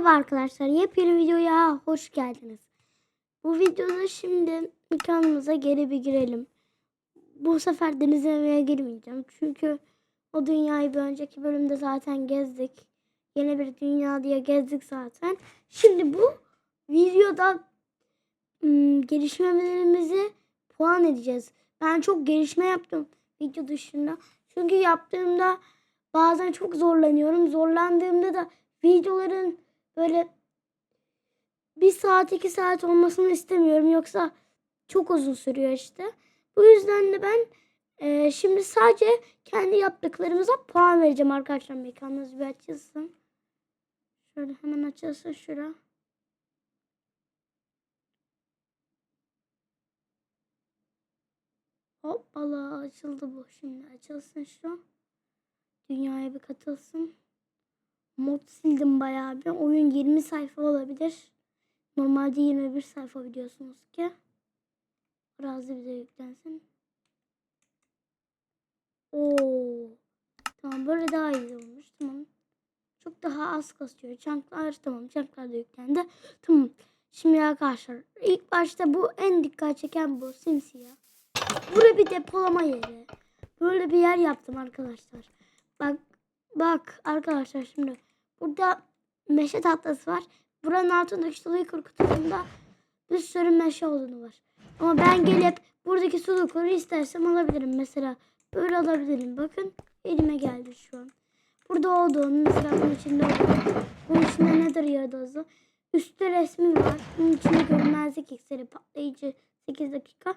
Merhaba arkadaşlar. Yepyeni videoya hoş geldiniz. Bu videoda şimdi mekanımıza geri bir girelim. Bu sefer deniz evine girmeyeceğim. Çünkü o dünyayı bir önceki bölümde zaten gezdik. Yeni bir dünya diye gezdik zaten. Şimdi bu videoda ım, gelişmelerimizi puan edeceğiz. Ben çok gelişme yaptım video dışında. Çünkü yaptığımda bazen çok zorlanıyorum. Zorlandığımda da videoların böyle bir saat iki saat olmasını istemiyorum. Yoksa çok uzun sürüyor işte. Bu yüzden de ben e, şimdi sadece kendi yaptıklarımıza puan vereceğim arkadaşlar. Mekanınız bir açılsın. Şöyle hemen açılsın şura. Hoppala açıldı bu şimdi. Açılsın şu. Dünyaya bir katılsın. Mod sildim bayağı bir. Oyun 20 sayfa olabilir. Normalde 21 sayfa biliyorsunuz ki. Razı bize yüklensin. Oo. Tamam böyle daha iyi olmuş. Tamam. Çok daha az kasıyor. Çanklar tamam. Çanklar da yüklendi. Tamam. Şimdi arkadaşlar ilk başta bu en dikkat çeken bu simsiyah. Buraya bir depolama yeri. Böyle bir yer yaptım arkadaşlar. Bak bak arkadaşlar şimdi burada meşe tahtası var. Buranın altındaki suyu korkuttuğumda bir sürü meşe olduğunu var. Ama ben gelip buradaki sulu kuru istersem alabilirim. Mesela böyle alabilirim. Bakın elime geldi şu an. Burada olduğunu mesela bunun içinde olduğunu. Bunun içinde nedir yıldızı? Üstte resmi var. Bunun içinde görünmezlik iksiri patlayıcı 8 dakika.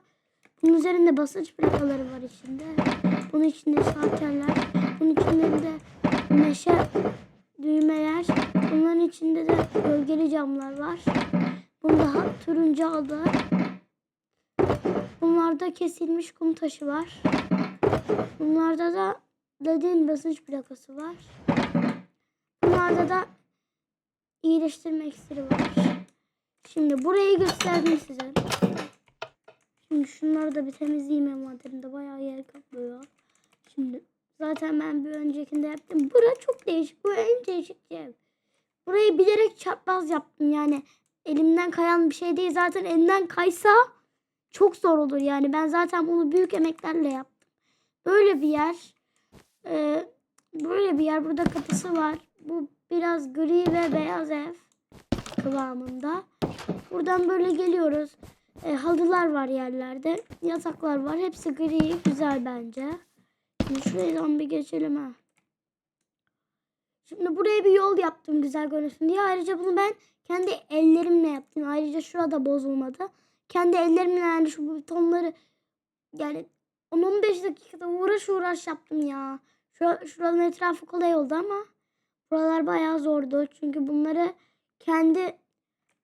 Bunun üzerinde basınç plakaları var içinde. Bunun içinde şalterler. Bunun içinde de meşe düğmeler. Bunların içinde de gölgeli camlar var. Bunda turuncu adı. Bunlarda kesilmiş kum taşı var. Bunlarda da dediğin basınç plakası var. Bunlarda da iyileştirme iksiri var. Şimdi burayı gösterdim size. Şimdi şunları da bir temizleyeyim envanterimde. Bayağı yer kaplıyor. Şimdi zaten ben bir öncekinde yaptım. Bura çok değişik. Bu en değişik ev. Burayı bilerek çapraz yaptım yani. Elimden kayan bir şey değil. Zaten elimden kaysa çok zor olur yani. Ben zaten bunu büyük emeklerle yaptım. Böyle bir yer. Ee, böyle bir yer. Burada kapısı var. Bu biraz gri ve beyaz ev kıvamında. Buradan böyle geliyoruz. E, halılar var yerlerde. Yataklar var. Hepsi gri. Güzel bence. Şimdi şuradan bir geçelim ha. Şimdi buraya bir yol yaptım güzel görünsün diye. Ayrıca bunu ben kendi ellerimle yaptım. Ayrıca şurada bozulmadı. Kendi ellerimle yani şu butonları yani 10-15 dakikada uğraş uğraş yaptım ya. Şu, şuranın etrafı kolay oldu ama buralar bayağı zordu. Çünkü bunları kendi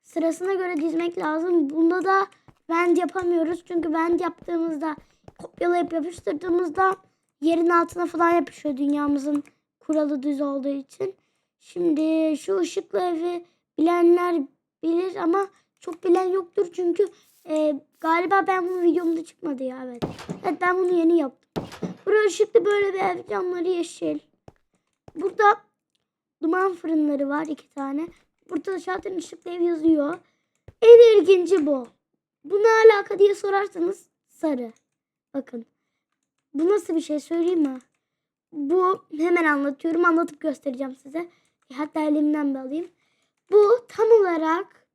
sırasına göre dizmek lazım. Bunda da bend yapamıyoruz. Çünkü bend yaptığımızda kopyalayıp yapıştırdığımızda yerin altına falan yapışıyor dünyamızın kuralı düz olduğu için. Şimdi şu ışıklı evi bilenler bilir ama çok bilen yoktur çünkü e, galiba ben bunu videomda çıkmadı ya evet. Evet ben bunu yeni yaptım. Burası ışıklı böyle bir ev camları yeşil. Burada duman fırınları var iki tane. Burada da zaten ışıklı ev yazıyor. En ilginci bu. Bu ne alaka diye sorarsanız sarı. Bakın. Bu nasıl bir şey söyleyeyim mi? Bu hemen anlatıyorum. Anlatıp göstereceğim size. E, Hatta elimden de alayım. Bu tam olarak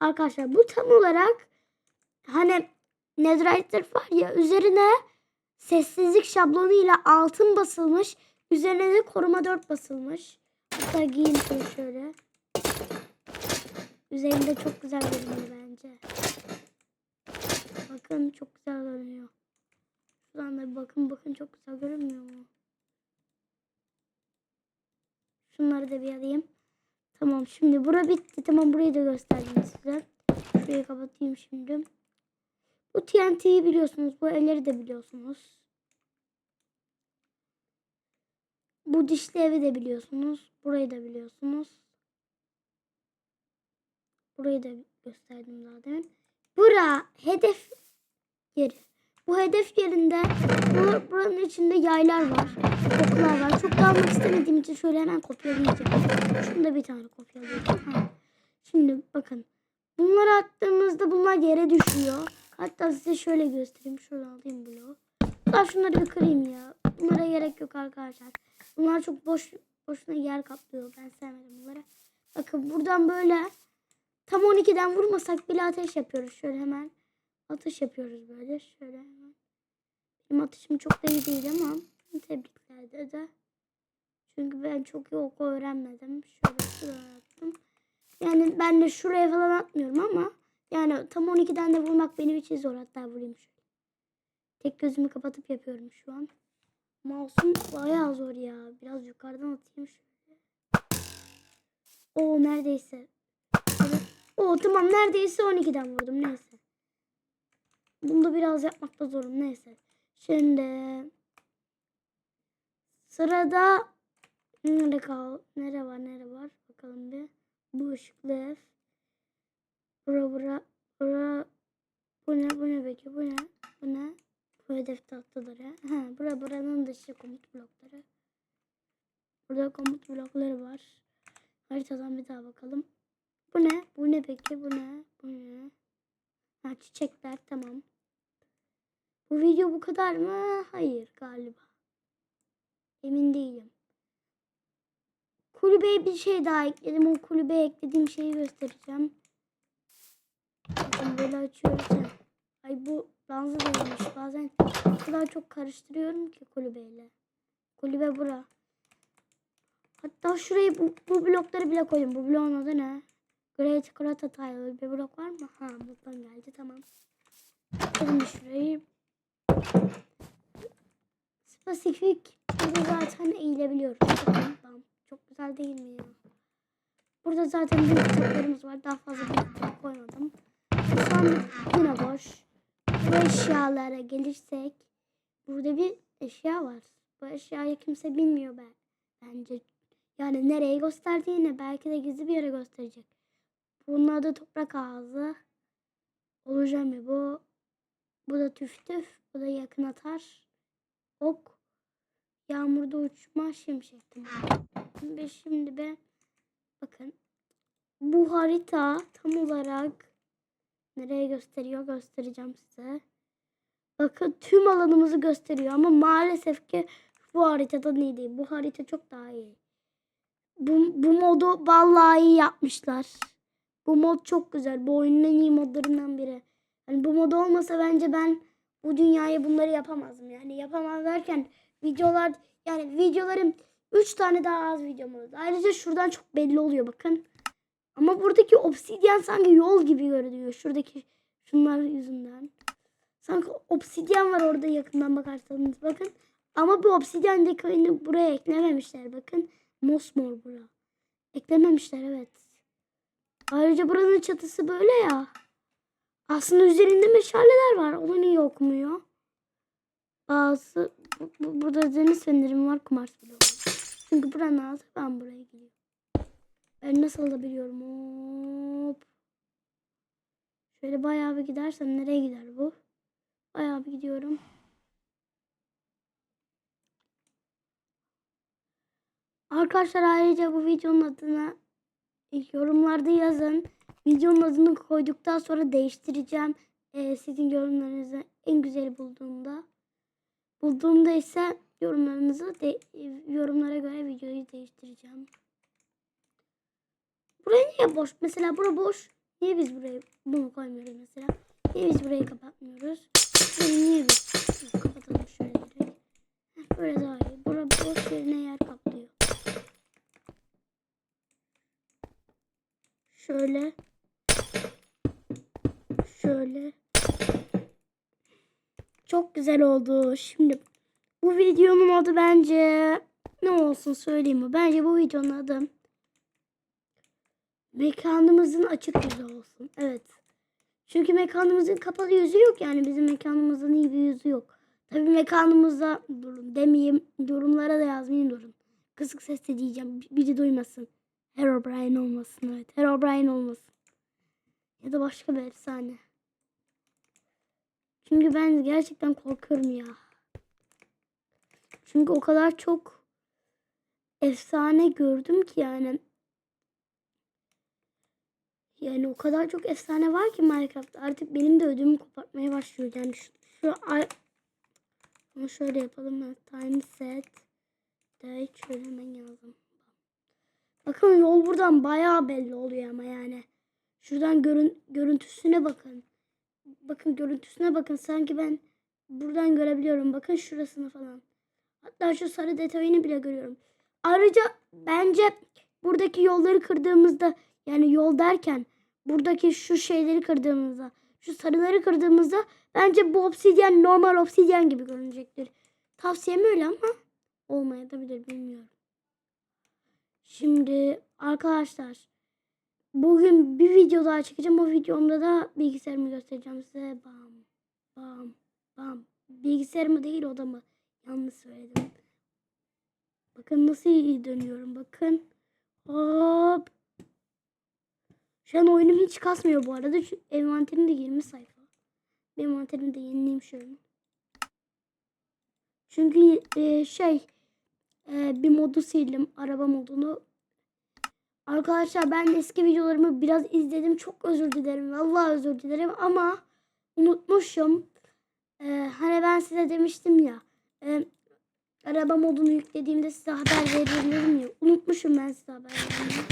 arkadaşlar bu tam olarak hani netherite var ya üzerine sessizlik şablonu ile altın basılmış. Üzerine de koruma 4 basılmış. Hatta şunu şöyle. Üzerinde çok güzel görünüyor bence. Bakın çok güzel görünüyor. Şuradan bakın bakın çok güzel görünmüyor mu? Şunları da bir alayım. Tamam şimdi bura bitti. Tamam burayı da gösterdim size. Şurayı kapatayım şimdi. Bu TNT'yi biliyorsunuz. Bu elleri de biliyorsunuz. Bu dişli evi de biliyorsunuz. Burayı da biliyorsunuz. Burayı da gösterdim zaten. Bura hedef yeri. Bu hedef yerinde bu- buranın içinde yaylar var. Oklar var. Çok da almak istemediğim için şöyle hemen kopyalayacağım. Şunu da bir tane kopyalayacağım. Ha. Şimdi bakın. Bunları attığımızda bunlar yere düşüyor. Hatta size şöyle göstereyim. Şuradan alayım bloğu. Hatta şunları bir kırayım ya. Bunlara gerek yok arkadaşlar. Bunlar çok boş boşuna yer kaplıyor. Ben sevmedim bunları. Bakın buradan böyle tam 12'den vurmasak bile ateş yapıyoruz. Şöyle hemen atış yapıyoruz böyle. Şöyle hemen. Benim atışım çok da iyi değil ama tebrikler dede. Çünkü ben çok iyi ok öğrenmedim. Şöyle şuraya attım. Yani ben de şuraya falan atmıyorum ama yani tam 12'den de vurmak benim için zor. Hatta vurayım şöyle. Tek gözümü kapatıp yapıyorum şu an. Mouse'um bayağı zor ya. Biraz yukarıdan atayım şöyle. Oo neredeyse. Oo tamam neredeyse 12'den vurdum neyse. Bunu da biraz yapmakta zorum neyse. Şimdi sırada nere kal nere var nere var bakalım bir. Bu ışıklı ev. Bura bura bura bu ne bu ne peki bu ne bu ne bu hedef tahtaları. Ha bura buranın dışı komut blokları. Burada komut blokları var. Haritadan bir daha bakalım. Bu ne? Bu ne peki? Bu ne? Bu ne? Ha çiçekler tamam. Bu video bu kadar mı? Hayır galiba. Emin değilim. Kulübeye bir şey daha ekledim. O kulübeye eklediğim şeyi göstereceğim. Bakın böyle açıyoruz. Ay bu dansı değilmiş. Bazen o kadar çok karıştırıyorum ki kulübeyle. Kulübe bura. Hatta şurayı bu, bu blokları bile koyayım. Bu bloğun adı ne? Grey Çikolata Tile bir blok var mı? Ha buradan geldi tamam. Şimdi şurayı. Spesifik. Burada zaten eğilebiliyoruz. Çok güzel değil mi ya? Burada zaten büyük kitaplarımız var. Daha fazla kitap koymadım. An yine boş. Bu eşyalara gelirsek. Burada bir eşya var. Bu eşyayı kimse bilmiyor ben. Bence yani nereye gösterdiğini belki de gizli bir yere gösterecek. Bunun adı toprak ağzı. Olacağım ya bu. Bu da tüf tüf. Bu da yakın atar. Ok. Yağmurda uçma şimşek. Ve şimdi be bakın. Bu harita tam olarak nereye gösteriyor göstereceğim size. Bakın tüm alanımızı gösteriyor ama maalesef ki bu haritadan iyi değil. Bu harita çok daha iyi. Bu, bu modu vallahi iyi yapmışlar. Bu mod çok güzel. Bu oyunun en iyi modlarından biri. Yani bu mod olmasa bence ben bu dünyaya bunları yapamazdım. Yani yapamam derken videolar yani videolarım 3 tane daha az videom oldu. Ayrıca şuradan çok belli oluyor bakın. Ama buradaki obsidyen sanki yol gibi görünüyor. Şuradaki şunlar yüzünden. Sanki obsidyen var orada yakından bakarsanız bakın. Ama bu obsidyen detayını buraya eklememişler bakın. Mosmor bura. Eklememişler evet. Ayrıca buranın çatısı böyle ya. Aslında üzerinde meşaleler var. Onu niye okumuyor? Bazı bu, bu- burada deniz feneri var kumars bile. Çünkü buranın ağzı ben buraya gidiyorum. Ben nasıl alabiliyorum? Hop. Şöyle bayağı bir gidersem nereye gider bu? Bayağı bir gidiyorum. Arkadaşlar ayrıca bu videonun adına yorumlarda yazın. Videonun adını koyduktan sonra değiştireceğim. Ee, sizin yorumlarınızı en güzeli bulduğumda. Bulduğumda ise yorumlarınızı de, yorumlara göre videoyu değiştireceğim. Buraya niye boş? Mesela bura boş. Niye biz buraya bunu koymuyoruz mesela? Niye biz burayı kapatmıyoruz? Burayı niye biz kapatalım şöyle direkt. Böyle daha iyi. Bura boş yerine yer kaplıyor. Şöyle. Şöyle. Çok güzel oldu. Şimdi bu videonun adı bence ne olsun söyleyeyim mi? Bence bu videonun adı mekanımızın açık yüzü olsun. Evet. Çünkü mekanımızın kapalı yüzü yok yani bizim mekanımızın iyi bir yüzü yok. Tabii mekanımızda durun demeyeyim yorumlara da yazmayın durun. Kısık sesle diyeceğim bi- biri duymasın. Herobrine olmasın evet. Herobrine olmasın. Ya da başka bir efsane. Çünkü ben gerçekten korkuyorum ya. Çünkü o kadar çok efsane gördüm ki yani. Yani o kadar çok efsane var ki Minecraft. Artık benim de ödümü kopartmaya başlıyor. Yani şu, şu ay... Ama şöyle yapalım. Time set. Date şöyle hemen yazdım. Bakın yol buradan bayağı belli oluyor ama yani. Şuradan görün, görüntüsüne bakın. Bakın görüntüsüne bakın. Sanki ben buradan görebiliyorum. Bakın şurasını falan. Hatta şu sarı detayını bile görüyorum. Ayrıca bence buradaki yolları kırdığımızda yani yol derken buradaki şu şeyleri kırdığımızda şu sarıları kırdığımızda bence bu obsidyen normal obsidyen gibi görünecektir. Tavsiyem öyle ama olmayabilir bilmiyorum. Şimdi arkadaşlar bugün bir video daha çekeceğim. O videomda da bilgisayarımı göstereceğim size. Bam bam bam. Bilgisayarımı değil odamı. Yanlış söyledim. Bakın nasıl iyi dönüyorum. Bakın. Hop. Şu an oyunum hiç kasmıyor bu arada. Şu envanterim de 20 sayfa. Bir envanterimi de yenileyim şöyle. Çünkü e, şey e, bir modu sildim. Araba modunu. Arkadaşlar ben eski videolarımı biraz izledim. Çok özür dilerim. Vallahi özür dilerim ama unutmuşum. E, hani ben size demiştim ya. E, araba modunu yüklediğimde size haber veririm ya. Unutmuşum ben size haber vermeyi.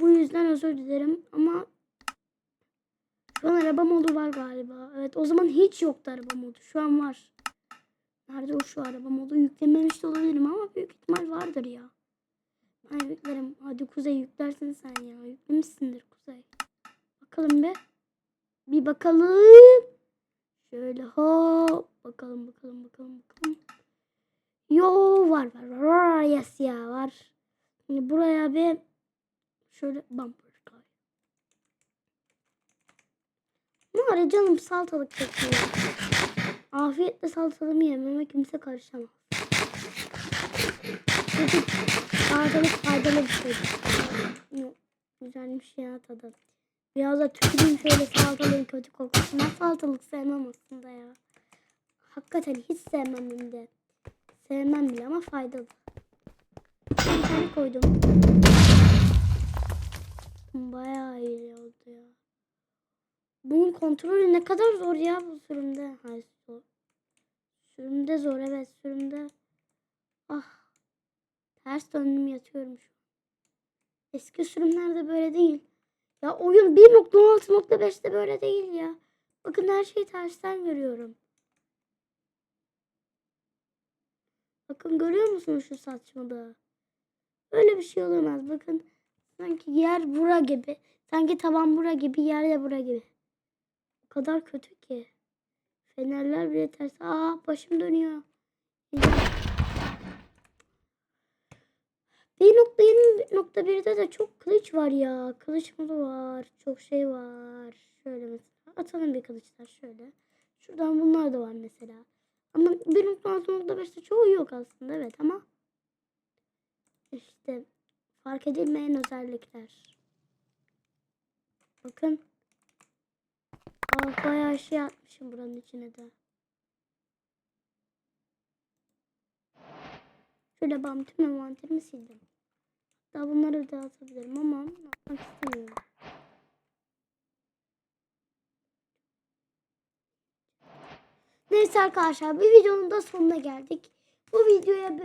Bu yüzden özür dilerim ama şu an araba modu var galiba. Evet o zaman hiç yoktu araba modu. Şu an var. Nerede o şu araba modu? Yüklememiş de olabilirim ama büyük ihtimal vardır ya. Ben yüklerim. Hadi Kuzey yüklersin sen ya. Yüklemişsindir Kuzey. Bakalım be. Bir bakalım. Şöyle hop. Bakalım bakalım bakalım bakalım. Yo var var var. Yes ya var. Şimdi buraya bir şöyle bumper koy. Ne var canım salatalık çekiyor. Afiyetle salatalığımı yememe kimse karışamaz. Çünkü salatalık faydalı bir şey. Güzelmiş ya tadı. Biraz da tüküreyim şöyle salatalığın kötü kokusuna. Salatalık sevmem aslında ya. Hakikaten hiç sevmem hem de. Sevmem bile ama faydalı. Bir tane koydum. Bayağı iyi oldu ya. Bunun kontrolü ne kadar zor ya bu sürümde. Hayır. Sürümde zor evet sürümde. Ah. Ters döndüm yatıyorum şu. Eski sürümlerde böyle değil. Ya oyun 1.16.5'te böyle değil ya. Bakın her şeyi tersten görüyorum. Bakın görüyor musunuz şu saçmalığı? Öyle bir şey olamaz. Bakın sanki yer bura gibi. Sanki taban bura gibi, yer de bura gibi. O kadar kötü ki. Fenerler bile ters. Aa başım dönüyor. 1.20.1'de de çok kılıç var ya. Kılıç modu var. Çok şey var. Şöyle mesela. Atalım bir kılıçlar şöyle. Şuradan bunlar da var mesela. Ama 1.6.5'te çoğu yok aslında evet ama işte fark edilmeyen özellikler. Bakın. Aa, bayağı şey atmışım buranın içine de. Şöyle bam tüm envanterimi sildim. Daha bunları da atabilirim ama yapmak istemiyorum. Neyse arkadaşlar bir videonun da sonuna geldik. Bu videoya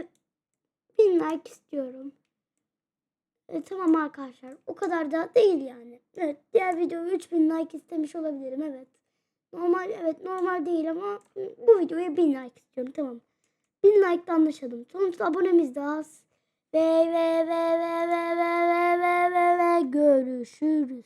bin like istiyorum. E, tamam arkadaşlar o kadar da değil yani. Evet diğer videoya 3000 like istemiş olabilirim evet. Normal evet normal değil ama bu videoya 1000 like istiyorum tamam. 1000 like'da anlaşalım. Sonuçta abonemiz de az. Ve ve ve ve ve ve ve ve ve görüşürüz.